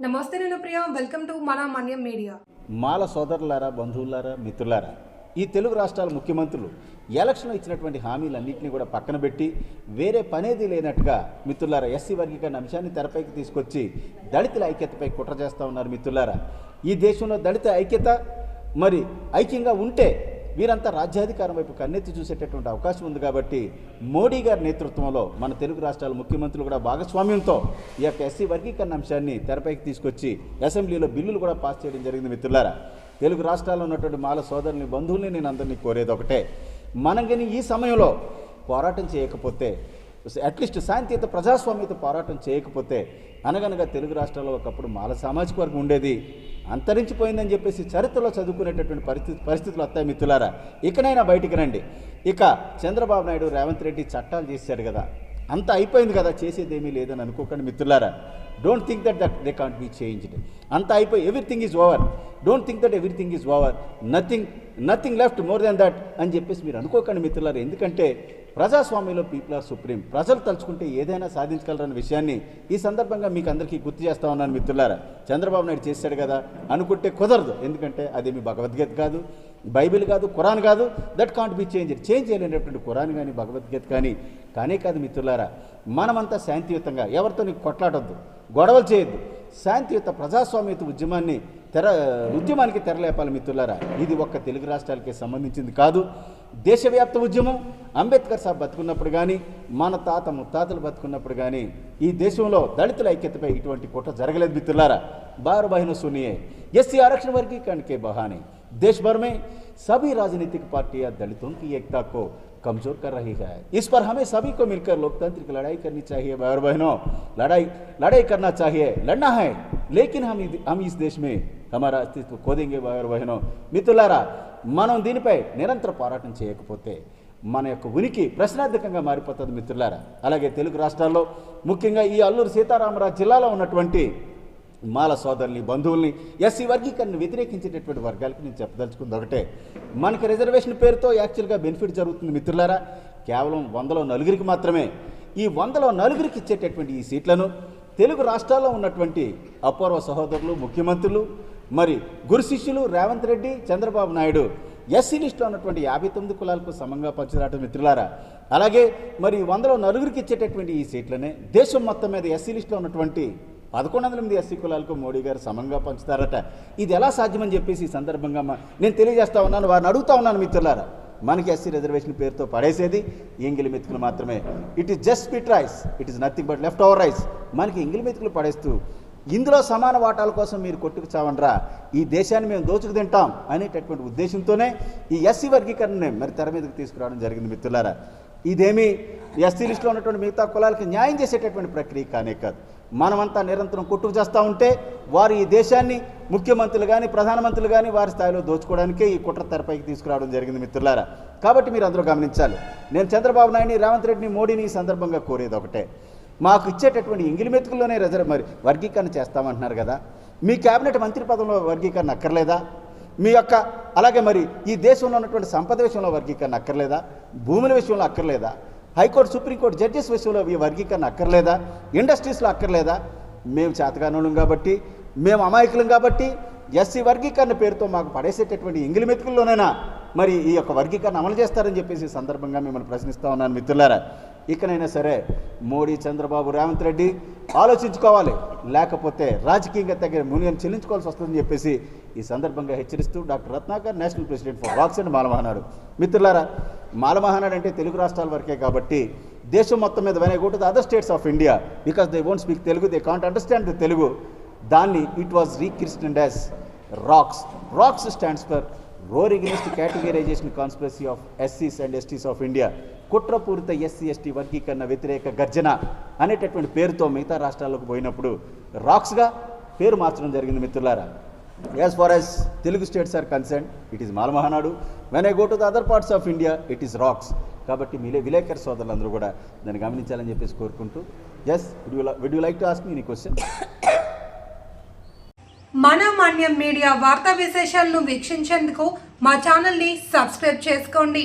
నమస్తే నేను Priya welcome to మన మన్యం మీడియా మాల సోదరులారా బంధువులారా మిత్రులారా ఈ తెలుగు రాష్ట్రాల ముఖ్యమంత్రులు ఎలక్షన్లో ఇచ్చినటువంటి హామీలన్నింటినీ కూడా పక్కన పెట్టి వేరే పనేది లేనట్టుగా మిత్రులారా ఎస్సీ వర్గీకరణ అంశాన్ని తెరపైకి తీసుకొచ్చి దళితుల ఐక్యతపై కుట్ర చేస్తూ ఉన్నారు మిత్రులారా. ఈ దేశంలో దళిత ఐక్యత మరి ఐక్యంగా ఉంటే వీరంతా రాజ్యాధికారం వైపు కన్నెత్తి చూసేటటువంటి అవకాశం ఉంది కాబట్టి మోడీ గారి నేతృత్వంలో మన తెలుగు రాష్ట్రాల ముఖ్యమంత్రులు కూడా భాగస్వామ్యంతో ఈ యొక్క ఎస్సీ వర్గీకరణ అంశాన్ని తెరపైకి తీసుకొచ్చి అసెంబ్లీలో బిల్లులు కూడా పాస్ చేయడం జరిగింది మిత్రులారా. తెలుగు రాష్ట్రాల్లో ఉన్నటువంటి మాల సోదరుని బంధువుల్ని నేను అందరినీ కోరేది ఒకటే. మనం కానీ ఈ సమయంలో పోరాటం చేయకపోతే అట్లీస్ట్ శాంతియుత ప్రజాస్వామ్యత పోరాటం చేయకపోతే అనగనగా తెలుగు రాష్ట్రాల్లో ఒకప్పుడు మాల సామాజిక వర్గం ఉండేది. అంతరించిపోయిందని చెప్పేసి చరిత్రలో చదువుకునేటటువంటి పరిస్థితి పరిస్థితులు వస్తాయి మిత్రులారా. ఇకనైనా బయటికి రండి. ఇక చంద్రబాబు నాయుడు రేవంత్ రెడ్డి చట్టాలు చేశాడు కదా. అంత అయిపోయింది కదా చేసేది ఏమీ లేదని అనుకోకండి మిత్రులారా. Don't think that that they can't be changed అంత అయిపోయి everything is over don't think that everything is over nothing nothing left more then that అని చెప్పేసి మీరు అనుకోకండి మిత్రులారా. ఎందుకంటే ప్రజాస్వామ్యంలో పీపుల్ ఆర్ సుప్రీం. ప్రజలు తలుచుకుంటే ఏదైనా సాధించగలరన్న విషయాన్ని ఈ సందర్భంగా మీకు అందరికీ గుర్తు చేస్తా ఉన్నాను మిత్రులారా. చంద్రబాబు నాయుడు చేశాడు కదా అనుకుంటే కుదరదు. ఎందుకంటే అదేమి భగవద్గీత కాదు బైబిల్ కాదు ఖురాన్ కాదు. That can't be change change చేయలేనటువంటి కురాన్ కానీ భగవద్గీత కానీ కానే కాదు మిత్రులారా. మనమంతా శాంతియుతంగా ఎవరితో నీకు కొట్లాడొద్దు గొడవలు చేయొద్దు. శాంతియుత ప్రజాస్వామ్యత ఉద్యమాన్ని తెర ఉద్యమానికి తెరలేపాలి మిత్రులారా ఇది ఒక్క తెలుగు రాష్ట్రాలకి సంబంధించింది కాదు దేశవ్యాప్త ఉద్యమం అంబేద్కర్ సాబ్ బతుకున్నప్పుడు కానీ మన తాత ముత్తాతలు బతుకున్నప్పుడు కానీ ఈ దేశంలో దళితుల ఐక్యతపై ఇటువంటి కుట్ర జరగలేదు మిత్రులారా బారు బహిన సునియే ఎస్సీ आरक्षण वर्गीकरण के बहाने देश भर में सभी राजनीतिक पार्टियां दलितों की एकता को कमजोर कर रही है इस पर हमें सभी को मिलकर लोकतांत्रिक लड़ाई करनी चाहिए भाई और बहनों लड़ाई लड़ाई करना चाहिए लड़ना है लेकिन हम इस- हम इस देश में తమరా అస్తిత్వం కోదింగి వహనం. మిత్రులారా మనం దీనిపై నిరంతర పోరాటం చేయకపోతే మన యొక్క ఉనికి ప్రశ్నార్థకంగా మారిపోతుంది మిత్రులారా. అలాగే తెలుగు రాష్ట్రాల్లో ముఖ్యంగా ఈ అల్లూరు సీతారామరాజు జిల్లాలో ఉన్నటువంటి మాల సోదరుల్ని బంధువుల్ని ఎస్సీ వర్గీకరణను వ్యతిరేకించేటటువంటి వర్గాలకు నేను చెప్పదలుచుకుంది ఒకటే. మనకి రిజర్వేషన్ పేరుతో యాక్చువల్గా బెనిఫిట్ జరుగుతుంది మిత్రులారా. కేవలం వందలో నలుగురికి మాత్రమే. ఈ వందలో నలుగురికి ఇచ్చేటటువంటి ఈ సీట్లను తెలుగు రాష్ట్రాల్లో ఉన్నటువంటి అపూర్వ సహోదరులు ముఖ్యమంత్రులు మరి గురు శిష్యులు రేవంత్ రెడ్డి చంద్రబాబు నాయుడు ఎస్సీ లిస్టులో ఉన్నటువంటి యాభై తొమ్మిది కులాలకు సమంగా పంచురావటం మిత్రులారా? అలాగే మరి వందలో నలుగురికి ఇచ్చేటటువంటి ఈ సీట్లనే దేశం మొత్తం మీద ఎస్సీ లిస్టులో ఉన్నటువంటి పదకొండు వందల ఎనిమిది ఎస్సీ కులాలకు మోడీ గారు సమంగా పంచుతారట. ఇది ఎలా సాధ్యమని చెప్పేసి ఈ సందర్భంగా నేను తెలియజేస్తా ఉన్నాను వారిని అడుగుతా ఉన్నాను మిత్రులారా. మనకి ఎస్సీ రిజర్వేషన్ పేరుతో పడేసేది ఎంగిలి మెతుకులు మాత్రమే. It is just spit rice it is nothing but left over rice మనకి ఎంగిలి మెతుకులు పడేస్తూ ఇందులో సమాన వాటాల కోసం మీరు కొట్టుకు చావండ్రా. ఈ దేశాన్ని మేము దోచుకు తింటాం అనేటటువంటి ఉద్దేశంతోనే ఈ ఎస్సీ వర్గీకరణని మరి తెర మీదకి తీసుకురావడం జరిగింది మిత్రులారా. ఇదేమి ఎస్సీ లిస్టులో ఉన్నటువంటి మిగతా కులాలకి న్యాయం చేసేటటువంటి ప్రక్రియ కానే కాదు. మనమంతా నిరంతరం కొట్టుకు చేస్తూ ఉంటే వారు ఈ దేశాన్ని ముఖ్యమంత్రులు కానీ ప్రధానమంత్రులు కానీ వారి స్థాయిలో దోచుకోవడానికే ఈ కుట్ర తెరపైకి తీసుకురావడం జరిగింది మిత్రులారా. కాబట్టి మీరు అందరూ గమనించాలి. నేను చంద్రబాబు నాయుడిని రేవంత్ రెడ్డిని మోడీని ఈ సందర్భంగా కోరేది ఒకటే. మాకు ఇచ్చేటటువంటి ఇంగిలి మెతుకుల్లోనే రిజర్వ్ మరి వర్గీకరణ చేస్తామంటున్నారు కదా. మీ కేబినెట్ మంత్రి పదంలో వర్గీకరణ అక్కర్లేదా? మీ యొక్క అలాగే మరి ఈ దేశంలో ఉన్నటువంటి సంపద విషయంలో వర్గీకరణ అక్కర్లేదా? భూముల విషయంలో అక్కర్లేదా? హైకోర్టు సుప్రీంకోర్టు జడ్జెస్ విషయంలో ఈ వర్గీకరణ అక్కర్లేదా? ఇండస్ట్రీస్లో అక్కర్లేదా? మేము చేతగానులం కాబట్టి మేము అమాయకులం కాబట్టి ఎస్సీ వర్గీకరణ పేరుతో మాకు పడేసేటటువంటి ఇంగిలి మెతుకుల్లోనైనా? మరి ఈ యొక్క వర్గీకరణ అమలు చేస్తారని చెప్పేసి ఈ సందర్భంగా మిమ్మల్ని ప్రశ్నిస్తా ఉన్నాను మిత్రులారా. ఇకనైనా సరే మోడీ చంద్రబాబు రేవంత్ రెడ్డి ఆలోచించుకోవాలి. లేకపోతే రాజకీయంగా తగిన మూల్యం చెల్లించుకోవాల్సి వస్తుందని చెప్పేసి ఈ సందర్భంగా హెచ్చరిస్తూ doctor Ratnakar national president for wax and Malamahanadu. మిత్రులారా మాలమహానాడు అంటే తెలుగు రాష్ట్రాల వరకే కాబట్టి దేశం మొత్తం మీద వెనక I other states of India because they won't speak Telugu they can't understand the Telugu. దాన్ని it was rechristened as rocks rocks stands for roar against categorization conspiracy of ఎస్సీస్ and STs of India కుట్రపూరిత SC ST వర్గీకరణ వ్యతిరేక గర్జన అనేటటువంటి పేరుతో మిగతా రాష్ట్రాల్లోకి పోయినప్పుడు రాక్స్గా పేరు మార్చడం జరిగింది మిత్రులారా. As far as Telugu states are concern it is Malamahanadu when I go to the other parts of India it is rocks కాబట్టి మీలే విలేకర్ సోదరులందరూ కూడా దాన్ని గమనించాలని చెప్పేసి కోరుకుంటూ yes with you like to ask me question మన మాన్యం మీడియా వార్తా విశేషాలను వీక్షించేందుకు మా ఛానల్ని సబ్స్క్రైబ్ చేసుకోండి.